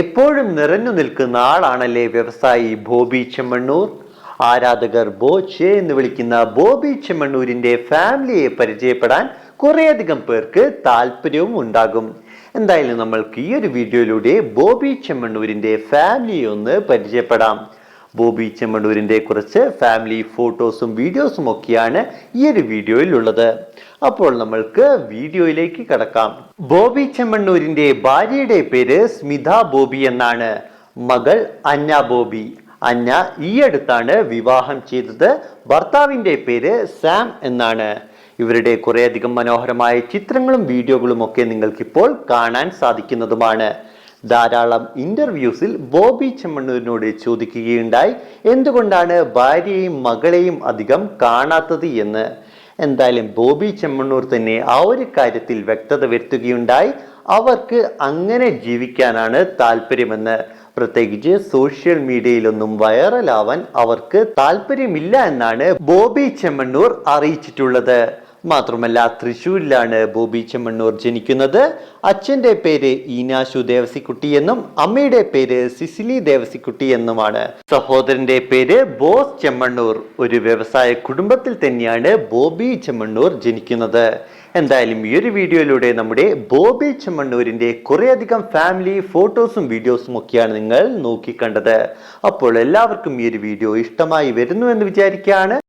എപ്പോഴും നിറഞ്ഞു നിൽക്കുന്ന ആളാണല്ലേ വ്യവസായി ബോബി ചെമ്മണ്ണൂർ? ആരാധകർ ബോച്ചെ എന്ന് വിളിക്കുന്ന ബോബി ചെമ്മണ്ണൂരിന്റെ ഫാമിലിയെ പരിചയപ്പെടാൻ കുറേയധികം പേർക്ക് താല്പര്യവും ഉണ്ടാകും. എന്തായാലും നമ്മൾക്ക് ഈ ഒരു വീഡിയോയിലൂടെ ബോബി ചെമ്മണ്ണൂരിന്റെ ഫാമിലിയെ ഒന്ന് പരിചയപ്പെടാം. ബോബി ചെമ്മണ്ണൂരിന്റെ കുറച്ച് ഫാമിലി ഫോട്ടോസും വീഡിയോസും ഒക്കെയാണ് ഈ ഒരു വീഡിയോയിൽ ഉള്ളത് അപ്പോൾ നമ്മൾക്ക് വീഡിയോയിലേക്ക് കടക്കാം. ബോബി ചെമ്മണ്ണൂരിന്റെ ഭാര്യയുടെ പേര് സ്മിത ബോബി എന്നാണ്. മകൾ അന്ന ബോബി. അന്ന ഈ അടുത്താണ് വിവാഹം ചെയ്തത്. ഭർത്താവിന്റെ പേര് സാം എന്നാണ്. ഇവരുടെ കുറേയധികം മനോഹരമായ ചിത്രങ്ങളും വീഡിയോകളും ഒക്കെ നിങ്ങൾക്കിപ്പോൾ കാണാൻ സാധിക്കുന്നതുമാണ്. ധാരാളം ഇന്റർവ്യൂസിൽ ബോബി ചെമ്മണ്ണൂരിനോട് ചോദിക്കുകയുണ്ടായി. എന്തുകൊണ്ടാണ് ഭാര്യയെയും മകളെയും അധികം കാണാത്തത് എന്ന്? എന്തായാലും ബോബി ചെമ്മണ്ണൂർ തന്നെ ആ ഒരു കാര്യത്തിൽ വ്യക്തത വരുത്തുകയുണ്ടായി. അവർക്ക് അങ്ങനെ ജീവിക്കാനാണ് താല്പര്യമെന്ന്. പ്രത്യേകിച്ച് സോഷ്യൽ മീഡിയയിലൊന്നും വൈറലാവാൻ അവർക്ക് താല്പര്യമില്ല എന്നാണ് ബോബി ചെമ്മണ്ണൂർ അറിയിച്ചിട്ടുള്ളത്. മാത്രമല്ല തൃശ്ശൂരിലാണ് ബോബി ചെമ്മണ്ണൂർ ജനിക്കുന്നത്. അച്ഛന്റെ പേര് ഈനാശു ദേവസിക്കുട്ടി എന്നും അമ്മയുടെ പേര് സിസിലി ദേവസിക്കുട്ടി എന്നുമാണ്. സഹോദരന്റെ പേര് ബോസ് ചെമ്മണ്ണൂർ. ഒരു വ്യവസായ കുടുംബത്തിൽ തന്നെയാണ് ബോബി ചെമ്മണ്ണൂർ ജനിക്കുന്നത്. എന്തായാലും ഈ ഒരു വീഡിയോയിലൂടെ നമ്മുടെ ബോബി ചെമ്മണ്ണൂരിന്റെ കുറേയധികം ഫാമിലി ഫോട്ടോസും വീഡിയോസും ഒക്കെയാണ് നിങ്ങൾ നോക്കിക്കണ്ടത്. അപ്പോൾ എല്ലാവർക്കും ഈ ഒരു വീഡിയോ ഇഷ്ടമായി വരുന്നു എന്ന് വിചാരിക്കുകയാണ്.